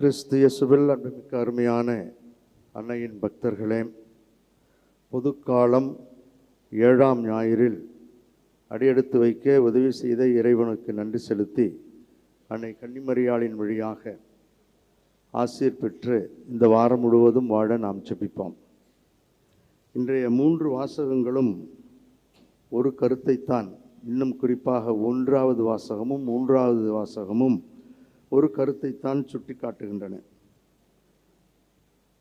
கிறிஸ்து இயேசுவில் அன்புமிக்க அருமையான அன்னையின் பக்தர்களே பொதுக்காலம் ஏழாம் ஞாயிறில் அடியெடுத்து வைக்க உதவி செய்த இறைவனுக்கு நன்றி செலுத்தி அன்னை கன்னிமரியாளின் வழியாக ஆசீர் பெற்று இந்த வாரம் முழுவதும் வாழ நாம் செபிப்போம் இன்றைய மூன்று வாசகங்களும் ஒரு கருத்தைத்தான் இன்னும் குறிப்பாக ஒன்றாவது வாசகமும் மூன்றாவது வாசகமும் ஒரு கருத்தைத்தான் சுட்டி காட்டுகின்றன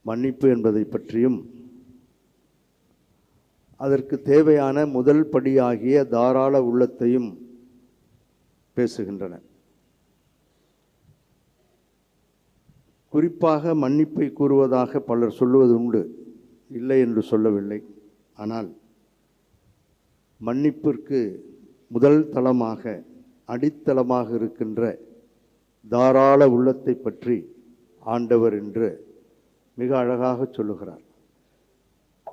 மன்னிப்பு என்பதை பற்றியும் அதற்கு தேவையான முதல் படியாகிய தாராள உள்ளத்தையும் பேசுகின்றன. குறிப்பாக மன்னிப்பை கூறுவதாக பலர் சொல்லுவது உண்டு. இல்லை என்று சொல்லவில்லை. ஆனால் மன்னிப்பிற்கு முதல் தளமாக அடித்தளமாக இருக்கின்ற தாராள உள்ளத்தை பற்றி ஆண்டவர் என்று மிக அழகாக சொல்லுகிறார்.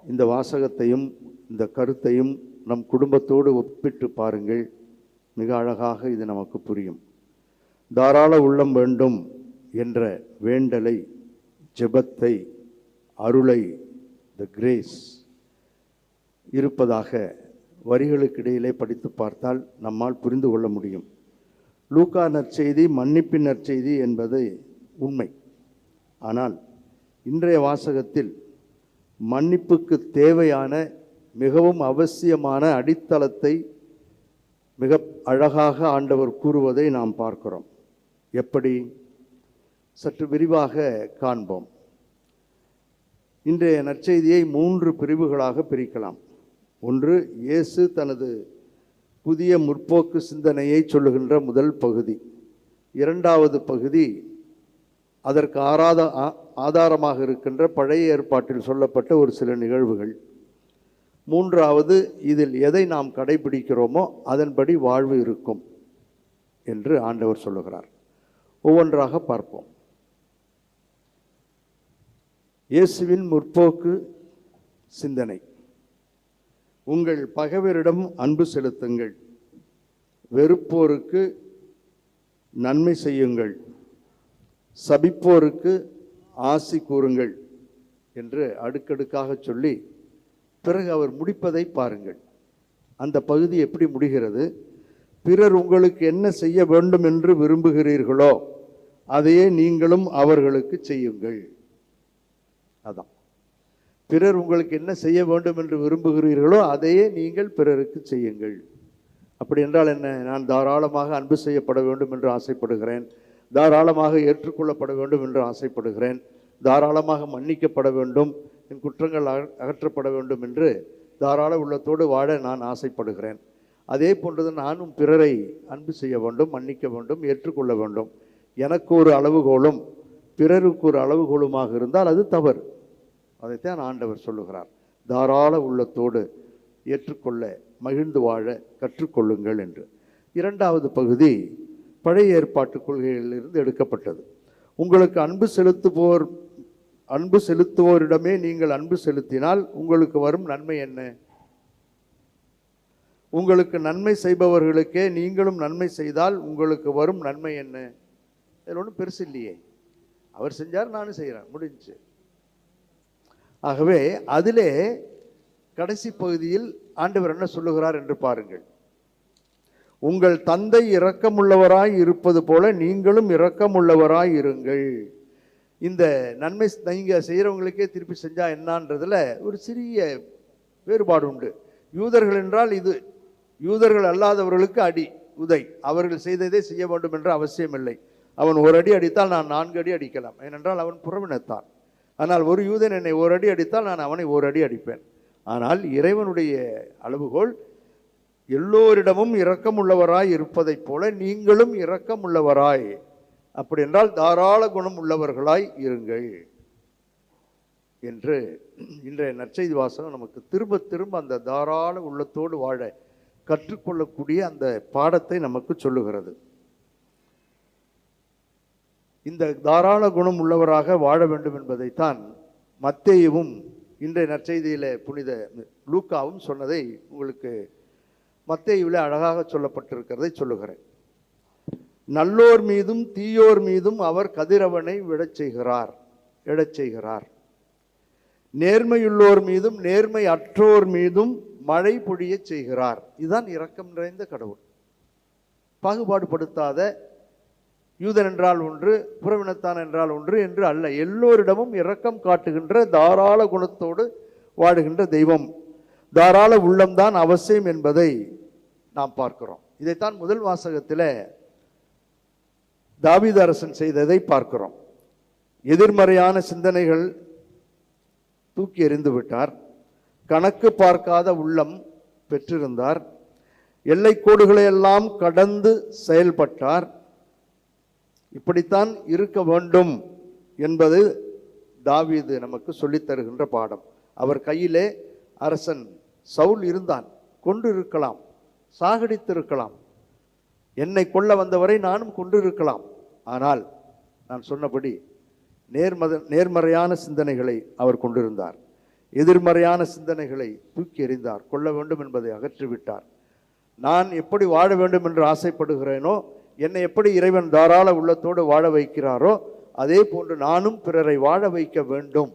இந்த வாசகத்தையும் இந்த கருத்தையும் நம் குடும்பத்தோடு ஒப்பிட்டு பாருங்கள். மிக அழகாக இது நமக்கு புரியும். தாராள உள்ளம் வேண்டும் என்ற வேண்டலை ஜெபத்தை அருளை த கிரேஸ் இருப்பதாக வரிகளுக்கிடையிலே படித்து பார்த்தால் நம்மால் புரிந்து கொள்ள முடியும். லூக்கா நற்செய்தி மன்னிப்பின் நற்செய்தி என்பது உண்மை. ஆனால் இன்றைய வாசகத்தில் மன்னிப்புக்கு தேவையான மிகவும் அவசியமான அடித்தளத்தை மிக அழகாக ஆண்டவர் கூறுவதை நாம் பார்க்கிறோம். எப்படி? சற்று விரிவாக காண்போம். இன்றைய நற்செய்தியை மூன்று பிரிவுகளாக பிரிக்கலாம். ஒன்று இயேசு தனது புதிய முற்போக்கு சிந்தனையை சொல்லுகின்ற முதல் பகுதி. இரண்டாவது பகுதி அதற்கு ஆராத ஆ- ஆதாரமாக இருக்கின்ற பழைய ஏற்பாட்டில் சொல்லப்பட்ட ஒரு சில நிகழ்வுகள். மூன்றாவது இதில் எதை நாம் கடைபிடிக்கிறோமோ அதன்படி வாழ்வு இருக்கும் என்று ஆண்டவர் சொல்லுகிறார். ஒவ்வொன்றாக பார்ப்போம். இயேசுவின் முற்போக்கு சிந்தனை. உங்கள் பகைவரிடம் அன்பு செலுத்துங்கள். வெறுப்போருக்கு நன்மை செய்யுங்கள். சபிப்போருக்கு ஆசி கூறுங்கள் என்று அடுக்கடுக்காக சொல்லி பிறகு அவர் முடிப்பதை பாருங்கள். அந்த பகுதி எப்படி முடிகிறது? பிறர் உங்களுக்கு என்ன செய்ய வேண்டும் என்று விரும்புகிறீர்களோ அதையே நீங்களும் அவர்களுக்கு செய்யுங்கள். அதான். பிறர் உங்களுக்கு என்ன செய்ய வேண்டும் என்று விரும்புகிறீர்களோ அதையே நீங்கள் பிறருக்கு செய்யுங்கள். அப்படி என்றால் என்ன? நான் தாராளமாக அன்பு செய்யப்பட வேண்டும் என்று ஆசைப்படுகிறேன். தாராளமாக ஏற்றுக்கொள்ளப்பட வேண்டும் என்று ஆசைப்படுகிறேன். தாராளமாக மன்னிக்கப்பட வேண்டும். என் குற்றங்கள் அக- அகற்றப்பட வேண்டும் என்று தாராள உள்ளத்தோடு வாழ நான் ஆசைப்படுகிறேன். அதே போன்றது நானும் பிறரை அன்பு செய்ய வேண்டும் மன்னிக்க வேண்டும் ஏற்றுக்கொள்ள வேண்டும். எனக்கு ஒரு அளவுகோலும் பிறருக்கு ஒரு அளவுகோலுமாக இருந்தால் அது தவறு. அதைத்தான் ஆண்டவர் சொல்லுகிறார். தாராள உள்ளத்தோடு ஏற்றுக்கொள்ள மகிழ்ந்து வாழ கற்றுக்கொள்ளுங்கள் என்று. இரண்டாவது பகுதி பழைய ஏற்பாட்டு கொள்கைகளிலிருந்து எடுக்கப்பட்டது. உங்களுக்கு அன்பு செலுத்துவோர் அன்பு செலுத்துவோரிடமே நீங்கள் அன்பு செலுத்தினால் உங்களுக்கு வரும் நன்மை என்ன? உங்களுக்கு நன்மை செய்பவர்களுக்கே நீங்களும் நன்மை செய்தால் உங்களுக்கு வரும் நன்மை என்ன? இதில் ஒன்றும் பெருசு இல்லையே. அவர் செஞ்சார் நானும் செய்கிறேன். முடிஞ்சுச்சு ஆகவே அதிலே கடைசி பகுதியில் ஆண்டவர் என்ன சொல்லுகிறார் என்று பாருங்கள். உங்கள் தந்தை இரக்கமுள்ளவராய் இருப்பது போல நீங்களும் இரக்கமுள்ளவராய் இருங்கள். இந்த நன்மை நீங்க செய்கிறவங்களுக்கே திருப்பி செஞ்சா என்னன்றதுல ஒரு சிறிய வேறுபாடு உண்டு. யூதர்கள் என்றால் இது யூதர்கள் அல்லாதவர்களுக்கு அடி உதை. அவர்கள் செய்ததே செய்ய வேண்டும் என்ற அவசியம் இல்லை. அவன் ஒரு அடி அடித்தால் நான் நான்கு அடி அடிக்கலாம். ஏனென்றால் அவன் புறவினத்தான் ஆனால் ஒரு யூதன் என்னை ஒரு அடி அடித்தால் நான் அவனை ஒரு அடி அடிப்பேன். ஆனால் இறைவனுடைய அளவுகோல் எல்லோரிடமும் இரக்கமுள்ளவராய் இருப்பதைப் போல நீங்களும் இரக்கமுள்ளவராய். அப்படி என்றால் தாராள குணம் உள்ளவர்களாய் இருங்கள். என்று இன்றைய நற்செய்தி வாசகம் நமக்கு திரும்ப திரும்ப அந்த தாராள உள்ளத்தோடு வாழ கற்றுக்கொள்ளக்கூடிய அந்த பாடத்தை நமக்கு சொல்லுகிறது. இந்த தாராள குணம் உள்ளவராக வாழ வேண்டும் என்பதைத்தான் மத்தேயவும் இன்றைய நற்செய்தியில் புனித லூக்காவும் சொன்னதை உங்களுக்கு மத்தேயுவில் அழகாக சொல்லப்பட்டிருக்கிறதை சொல்லுகிறேன். நல்லோர் மீதும் தீயோர் மீதும் அவர் கதிரவனை விடச் செய்கிறார் எழச் செய்கிறார். நேர்மையுள்ளோர் மீதும் நேர்மை அற்றோர் மீதும் மழை பொழியச் செய்கிறார். இதுதான் இரக்கம் நிறைந்த கடவுள். பாகுபாடுபடுத்தாத யூதன் என்றால் ஒன்று புறவினத்தான் என்றால் ஒன்று என்று அல்ல. எல்லோரிடமும் இரக்கம் காட்டுகின்ற தாராள குணத்தோடு வாடுகின்ற தெய்வம். தாராள உள்ளம்தான் அவசியம் என்பதை நாம் பார்க்கிறோம். இதைத்தான் முதல் வாசகத்தில் தாவீது அரசன் செய்ததை பார்க்கிறோம். எதிர்மறையான சிந்தனைகள் தூக்கி எறிந்து விட்டார் கணக்கு பார்க்காத உள்ளம் பெற்றிருந்தார். எல்லை எல்லாம் கடந்து செயல்பட்டார். இப்படித்தான் இருக்க வேண்டும் என்பது தாவீது நமக்கு சொல்லித் தருகின்ற பாடம். அவர் கையிலே அரசன் சவுல் இருந்தான் கொண்டு இருக்கலாம் சாகடித்திருக்கலாம். என்னை கொல்ல வந்தவரை நானும் கொண்டு இருக்கலாம் ஆனால் நான் சொன்னபடி நேர்மத நேர்மறையான சிந்தனைகளை அவர் கொண்டிருந்தார். எதிர்மறையான சிந்தனைகளை தூக்கி எறிந்தார். கொள்ள வேண்டும் என்பதை அகற்றிவிட்டார். நான் எப்படி வாழ வேண்டும் என்று ஆசைப்படுகிறேனோ என்னை எப்படி இறைவன் தாராள உள்ளத்தோடு வாழ வைக்கிறாரோ அதே போன்று நானும் பிறரை வாழ வைக்க வேண்டும்.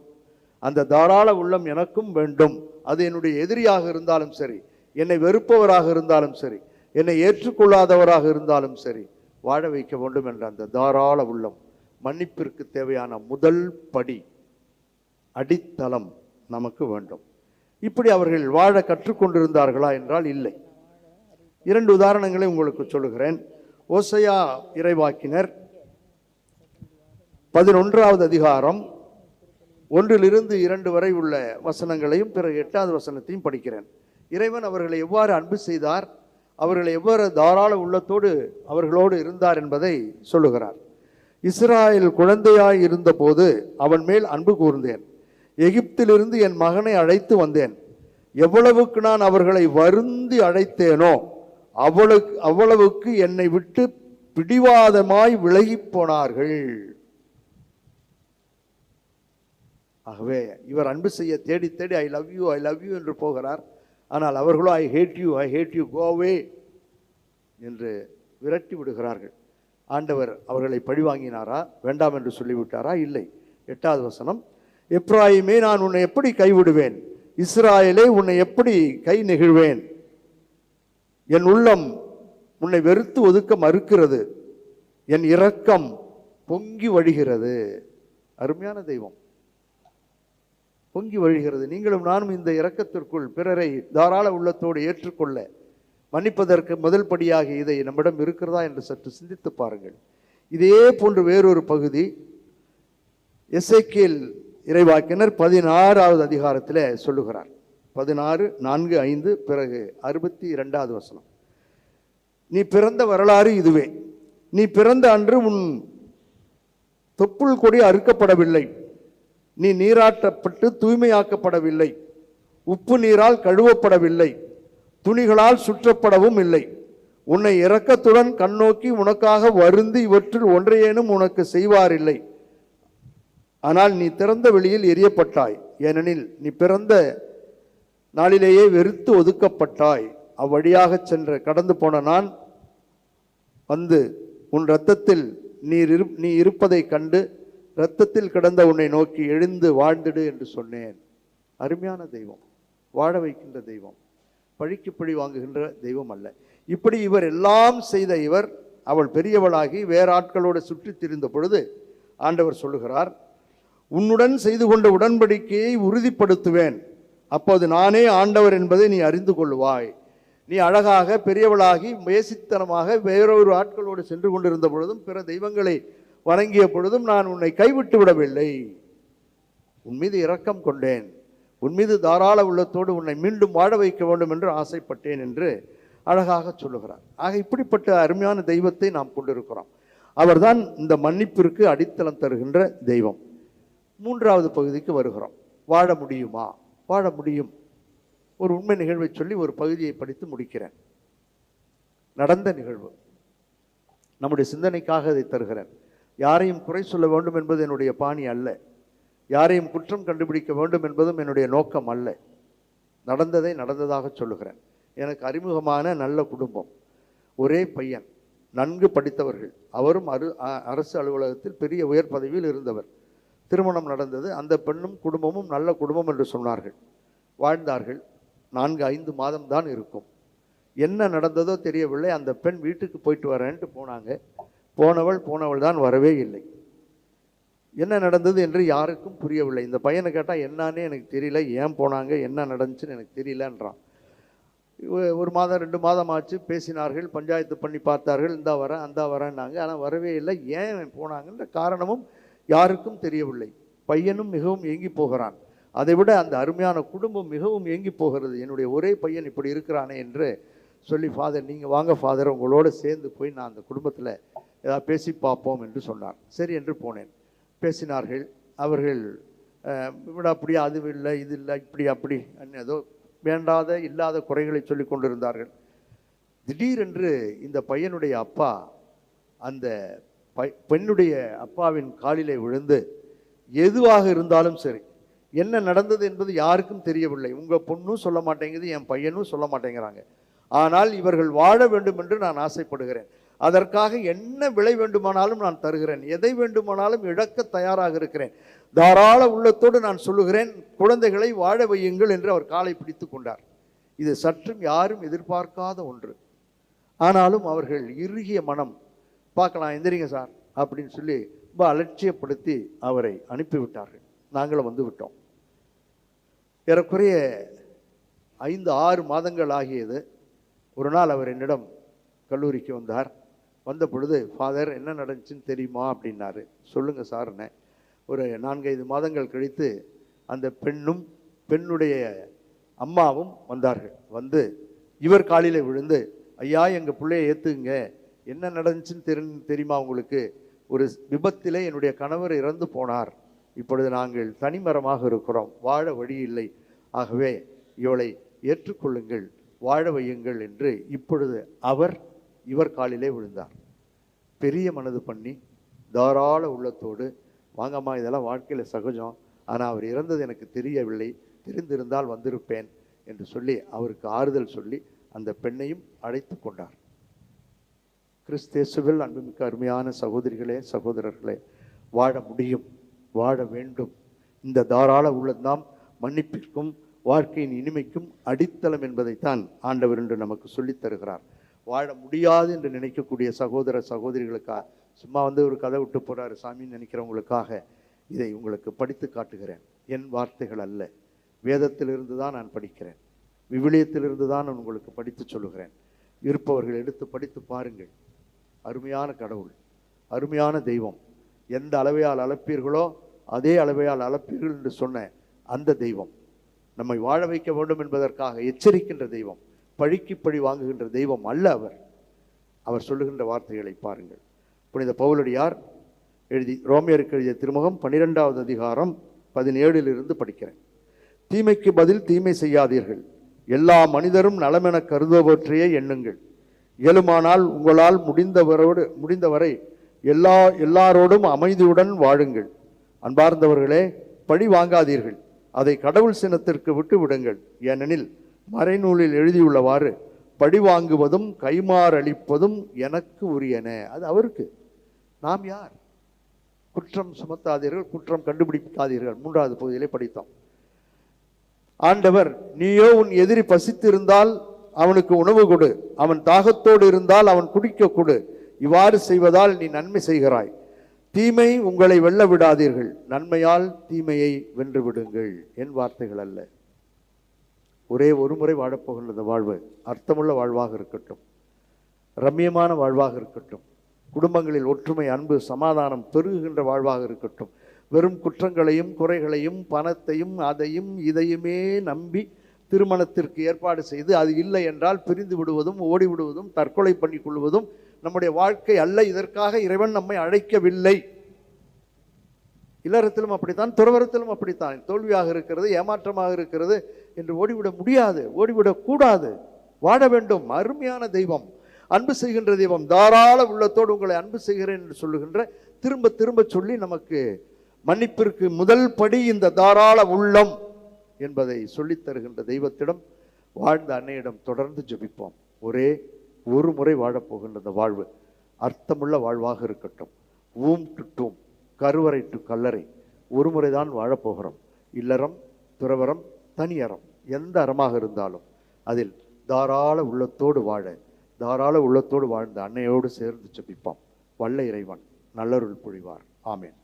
அந்த தாராள உள்ளம் எனக்கும் வேண்டும். அது என்னுடைய எதிரியாக இருந்தாலும் சரி என்னை வெறுப்பவராக இருந்தாலும் சரி என்னை ஏற்றுக்கொள்ளாதவராக இருந்தாலும் சரி வாழ வைக்க வேண்டும் என்ற அந்த தாராள உள்ளம். மன்னிப்பிற்கு தேவையான முதல் படி அடித்தளம் நமக்கு வேண்டும். இப்படி அவர்கள் வாழ கற்றுக்கொண்டிருந்தார்களா என்றால் இல்லை. இரண்டு உதாரணங்களை உங்களுக்கு சொல்லுகிறேன். ஓசையா இறைவாக்கினர். பதினொன்றாவது அதிகாரம் ஒன்றிலிருந்து இரண்டு வரை உள்ள வசனங்களையும் பிற எட்டாவது வசனத்தையும் படிக்கிறேன். இறைவன் அவர்களை எவ்வாறு அன்பு செய்தார்? அவர்களை எவ்வாறு தாராள உள்ளத்தோடு அவர்களோடு இருந்தார் என்பதை சொல்லுகிறார். இஸ்ராயல் குழந்தையாய் இருந்தபோது அவன் மேல் அன்பு கூர்ந்தேன். எகிப்திலிருந்து என் மகனை அழைத்து வந்தேன். எவ்வளவுக்கு நான் அவர்களை வருந்தி அழைத்தேனோ அவ்வளவு அவ்வளவுக்கு என்னை விட்டு பிடிவாதமாய் விலகிப் போனார்கள். ஆகவே இவர் அன்பு செய்ய தேடி தேடி I love you I love you என்று போகிறார். ஆனால் அவர்களோ I hate you I hate you go away என்று விரட்டி விடுகிறார்கள். ஆண்டவர் அவர்களை பழிவாங்கினாரா? வேண்டாம் என்று சொல்லிவிட்டாரா? இல்லை. எட்டாவது வசனம் எப்ராயுமே நான் உன்னை எப்படி கைவிடுவேன்? இஸ்ராயலே உன்னை எப்படி கை நெகிழ்வேன்? என் உள்ளம் உன்னை வெறுத்து ஒதுக்க மறுக்கிறது. என் இரக்கம் பொங்கி வழிகிறது. அருமையான தெய்வம். பொங்கி வழிகிறது. நீங்களும் நானும் இந்த இரக்கத்திற்குள் பிறரை தாராள உள்ளத்தோடு ஏற்றுக்கொள்ள மன்னிப்பதற்கு முதல் படியாக இதை நம்மிடம் இருக்கிறதா என்று சற்று சிந்தித்து பாருங்கள். இதே போன்று வேறொரு பகுதி. எஸ்ஐகேல் இறைவாக்கினர் பதினாறாவது அதிகாரத்தில் சொல்லுகிறார். பதினாறு நான்கு ஐந்து பிறகு அறுபத்தி இரண்டாவது வசனம். நீ பிறந்த வரலாறு இதுவே. நீ பிறந்த அன்று உன் தொப்புள் கொடி அறுக்கப்படவில்லை. நீ நீராட்டப்பட்டு தூய்மையாக்கப்படவில்லை. உப்பு நீரால் கழுவப்படவில்லை. துணிகளால் சுற்றப்படவும் இல்லை. உன்னை இரக்கத்துடன் கண்ணோக்கி உனக்காக வருந்து இவற்றில் ஒன்றையேனும் உனக்கு செய்வாரில்லை. ஆனால் நீ திறந்த வெளியில் எரியப்பட்டாய். ஏனெனில் நீ பிறந்த நாளிலேயே வெறுத்து ஒதுக்கப்பட்டாய். அவ்வழியாகச் சென்ற கடந்து போன நான் வந்து உன் இரத்தத்தில் நீர் இரு நீ இருப்பதை கண்டு இரத்தத்தில் கிடந்த உன்னை நோக்கி எழுந்து வாழ்ந்திடு என்று சொன்னேன். அருமையான தெய்வம் வாழ வைக்கின்ற தெய்வம் பழிக்கு பழி வாங்குகின்ற தெய்வம் அல்ல. இப்படி இவர் எல்லாம் செய்த இவர் அவள் பெரியவளாகி வேற ஆட்களோடு சுற்றித் திரிந்த பொழுது ஆண்டவர் சொல்லுகிறார் உன்னுடன் செய்து கொண்ட உடன்படிக்கையை உறுதிப்படுத்துவேன். அப்போது நானே ஆண்டவர் என்பதை நீ அறிந்து கொள்வாய் நீ அழகாக பெரியவளாகி மேசித்தனமாக வேறொரு ஆட்களோடு சென்று கொண்டிருந்த பொழுதும் பிற தெய்வங்களை வணங்கிய பொழுதும் நான் உன்னை கைவிட்டு விடவில்லை. உன் மீது இரக்கம் கொண்டேன். உன் மீது தாராள உள்ளத்தோடு உன்னை மீண்டும் வாழ வைக்க வேண்டும் என்று ஆசைப்பட்டேன் என்று அழகாக சொல்லுகிறார். ஆக இப்படிப்பட்ட அருமையான தெய்வத்தை நாம் கொண்டிருக்கிறோம். அவர்தான் இந்த மன்னிப்பிற்கு அடித்தளம் தருகின்ற தெய்வம். மூன்றாவது பகுதிக்கு வருகிறோம். வாழ முடியுமா? வாழ முடியும். ஒரு உண்மை நிகழ்வை சொல்லி ஒரு பகுதியை படித்து முடிக்கிறேன். நடந்த நிகழ்வு. நம்முடைய சிந்தனைக்காக இதை தருகிறேன். யாரையும் குறை சொல்ல வேண்டும் என்பது என்னுடைய பாணி அல்ல. யாரையும் குற்றம் கண்டுபிடிக்க வேண்டும் என்பதும் என்னுடைய நோக்கம் அல்ல. நடந்ததை நடந்ததாக சொல்லுகிறேன். எனக்கு அறிமுகமான நல்ல குடும்பம். ஒரே பையன். நன்கு படித்தவர்கள். அவரும் அரு அ- அரசு அலுவலகத்தில் பெரிய உயர் பதவியில் இருந்தவர். திருமணம் நடந்தது. அந்த பெண்ணும் குடும்பமும் நல்ல குடும்பம் என்று சொன்னார்கள். வாழ்ந்தார்கள். நான்கு ஐந்து மாதம் தான் இருக்கும். என்ன நடந்ததோ தெரியவில்லை. அந்த பெண் வீட்டுக்கு போயிட்டு வரேன்ட்டு போனாங்க. போனவள் போனவள் தான் வரவே இல்லை. என்ன நடந்தது என்று யாருக்கும் புரியவில்லை. இந்த பையனை கேட்டால் என்னன்னே எனக்கு தெரியல. ஏன் போனாங்க? என்ன நடந்துச்சுன்னு எனக்கு தெரியலன்றான். ஒரு மாதம் ரெண்டு மாதம் ஆச்சு. பேசினார்கள். பஞ்சாயத்து பண்ணி பார்த்தார்கள். இந்தா வரேன் அந்த வரேன்னாங்க. ஆனால் வரவே இல்லை. ஏன் போனாங்கன்ற காரணமும் யாருக்கும் தெரியவில்லை. பையனும் மிகவும் ஏங்கி போகிறான். அதை விட அந்த அருமையான குடும்பம் மிகவும் ஏங்கி போகிறது. என்னுடைய ஒரே பையன் இப்படி இருக்கிறானே என்று சொல்லி ஃபாதர் நீங்கள் வாங்க ஃபாதர் உங்களோட சேர்ந்து போய் நான் அந்த குடும்பத்தில் ஏதாவது பேசி பார்ப்போம் என்று சொன்னார். சரி என்று போனேன். பேசினார்கள். அவர்கள் இவ்வளோ விட அப்படி அது இல்லை இது இல்லை இப்படி அப்படி ஏதோ வேண்டாத இல்லாத குறைகளை சொல்லி கொண்டிருந்தார்கள். திடீரென்று இந்த பையனுடைய அப்பா அந்த பெண்ணுடைய அப்பாவின் காலிலே விழுந்து எதுவாக இருந்தாலும் சரி என்ன நடந்தது என்பது யாருக்கும் தெரியவில்லை. உங்கள் பொண்ணும் சொல்ல மாட்டேங்குது என் பையனும் சொல்ல மாட்டேங்கிறாங்க. ஆனால் இவர்கள் வாழ வேண்டும் என்று நான் ஆசைப்படுகிறேன். அதற்காக என்ன விலை வேண்டுமானாலும் நான் தருகிறேன். எதை வேண்டுமானாலும் இழக்க தயாராக இருக்கிறேன். தாராள உள்ளத்தோடு நான் சொல்லுகிறேன் குழந்தைகளை வாழ வையுங்கள் என்று அவர் காலை பிடித்து கொண்டார். இது சற்றும் யாரும் எதிர்பார்க்காத ஒன்று. ஆனாலும் அவர்கள் இறுகிய மனம் பார்க்கலாம் எந்திரிங்க சார் அப்படின்னு சொல்லி ரொம்ப அலட்சியப்படுத்தி அவரை அனுப்பிவிட்டார்கள். நாங்களும் வந்து விட்டோம். ஏறக்குறைய ஐந்து ஆறு மாதங்கள் ஆகியது. ஒரு நாள் அவர் என்னிடம் கல்லூரிக்கு வந்தார். வந்த பொழுது ஃபாதர் என்ன நடந்துச்சுன்னு தெரியுமா? அப்படின்னாரு. சொல்லுங்கள் சார்னே ஒரு நான்கைந்து மாதங்கள் கழித்து அந்த பெண்ணும் பெண்ணுடைய அம்மாவும் வந்தார்கள். வந்து இவர் காலில் விழுந்து ஐயா எங்கள் பிள்ளைய ஏற்றுங்க என்ன நடந்துச்சுன்னு தெரி தெரியுமா உங்களுக்கு? ஒரு விபத்திலே என்னுடைய கணவர் இறந்து போனார். இப்பொழுது நாங்கள் தனிமரமாக இருக்கிறோம். வாழ வழி இல்லை. ஆகவே இவளை ஏற்றுக்கொள்ளுங்கள் வாழ வையுங்கள் என்று இப்பொழுது அவர் இவர் காலிலே விழுந்தார். பெரிய மனது பண்ணி தாராள உள்ளத்தோடு வாங்கம்மா இதெல்லாம் வாழ்க்கையில் சகஜம். ஆனால் அவர் இறந்தது எனக்கு தெரியவில்லை. தெரிந்திருந்தால் வந்திருப்பேன் என்று சொல்லி அவருக்கு ஆறுதல் சொல்லி அந்த பெண்ணையும் அழைத்து கொண்டார். கிறிஸ்தேசுவில் அன்புமிக்க அருமையான சகோதரிகளே சகோதரர்களே வாழ முடியும் வாழ வேண்டும். இந்த தாராள உள்ளம்தான் மன்னிப்பிற்கும் வாழ்க்கையின் இனிமைக்கும் அடித்தளம் என்பதைத்தான் ஆண்டவர் என்று நமக்கு சொல்லித் தருகிறார். வாழ முடியாது என்று நினைக்கக்கூடிய சகோதர சகோதரிகளுக்காக சும்மா வந்து ஒரு கதை விட்டு போறாரு சாமின்னு நினைக்கிறவங்களுக்காக இதை உங்களுக்கு படித்து காட்டுகிறேன். என் வார்த்தைகள் அல்ல. வேதத்திலிருந்து தான் நான் படிக்கிறேன். விவிலியத்திலிருந்து தான் நான் உங்களுக்கு படித்து சொல்லுகிறேன். இருப்பவர்கள் எடுத்து படித்து பாருங்கள். அருமையான கடவுள் அருமையான தெய்வம். எந்த அளவையால் அளப்பீர்களோ அதே அளவையால் அளப்பீர்கள் என்று சொன்ன அந்த தெய்வம். நம்மை வாழ வைக்க வேண்டும் என்பதற்காக எச்சரிக்கின்ற தெய்வம் பழிக்கு பழி வாங்குகின்ற தெய்வம் அல்ல அவர். அவர் சொல்லுகின்ற வார்த்தைகளை பாருங்கள். புனித பவுலடியார் எழுதி ரோமியருக்கு எழுதிய திருமுகம் பன்னிரெண்டாவது அதிகாரம் பதினேழிலிருந்து படிக்கிறேன். தீமைக்கு பதில் தீமை செய்யாதீர்கள். எல்லா மனிதரும் நலமென கருதுபவற்றையே எண்ணுங்கள். இயலுமானால் உங்களால் முடிந்தவரோடு முடிந்தவரை எல்லா எல்லாரோடும் அமைதியுடன் வாழுங்கள். அன்பார்ந்தவர்களே பழி வாங்காதீர்கள். அதை கடவுள் சினத்திற்கு விட்டு விடுங்கள். ஏனெனில் மறைநூலில் எழுதியுள்ளவாறு பழி வாங்குவதும் கைமாறளிப்பதும் எனக்கு உரியன. அது அவருக்கு. நாம் யார்? குற்றம் சுமத்தாதீர்கள் குற்றம் கண்டுபிடிக்காதீர்கள். மூன்றாவது பகுதியிலே படித்தோம். ஆண்டவர் நீயோ உன் எதிரி பசித்திருந்தால் அவனுக்கு உணவு கொடு. அவன் தாகத்தோடு இருந்தால் அவன் குடிக்க கொடு. இவ்வாறு செய்வதால் நீ நன்மை செய்கிறாய். தீமை உங்களை வெல்ல விடாதீர்கள். நன்மையால் தீமையை வென்று விடுங்கள். என் வார்த்தைகள் அல்ல. ஒரே ஒரு முறை வாழப்போகின்ற இந்த வாழ்வு அர்த்தமுள்ள வாழ்வாக இருக்கட்டும். ரம்மியமான வாழ்வாக இருக்கட்டும். குடும்பங்களில் ஒற்றுமை அன்பு சமாதானம் பெருகுகின்ற வாழ்வாக இருக்கட்டும். வெறும் குற்றங்களையும் குறைகளையும் பணத்தையும் அதையும் இதையுமே நம்பி திருமணத்திற்கு ஏற்பாடு செய்து அது இல்லை என்றால் பிரிந்து விடுவதும் ஓடிவிடுவதும் தற்கொலை பண்ணி கொள்வதும் நம்முடைய வாழ்க்கை அல்ல. இதற்காக இறைவன் நம்மை அழைக்கவில்லை. இல்லறத்திலும் அப்படித்தான் துறவரத்திலும் அப்படித்தான். தோல்வியாக இருக்கிறது ஏமாற்றமாக இருக்கிறது என்று ஓடிவிட முடியாது ஓடிவிடக்கூடாது. வாட வாழ வேண்டும். அருமையான தெய்வம். அன்பு செய்கின்ற தெய்வம். தாராள உள்ளத்தோடு உங்களை அன்பு செய்கிறேன் என்று சொல்லுகின்ற திரும்ப திரும்ப சொல்லி நமக்கு மன்னிப்பிற்கு முதல் படி இந்த தாராள உள்ளம். என்பதை சொல்லித் தருகின்ற தெய்வத்திடம் வாழ்ந்த அன்னையிடம் தொடர்ந்து ஜபிப்போம். ஒரே ஒரு முறை வாழப்போகின்ற அந்த வாழ்வு அர்த்தமுள்ள வாழ்வாக இருக்கட்டும். ஊம் டு டூம் கருவறை டு கல்லறை ஒரு முறைதான் வாழப்போகிறோம் இல்லறம் துறவரம் தனியறம் எந்த அறமாக இருந்தாலும் அதில் தாராள உள்ளத்தோடு வாழ தாராள உள்ளத்தோடு வாழ்ந்த அன்னையோடு சேர்ந்து ஜெபிப்போம். வல்ல இறைவன் நல்லருள் பொழிவார் ஆமேன்.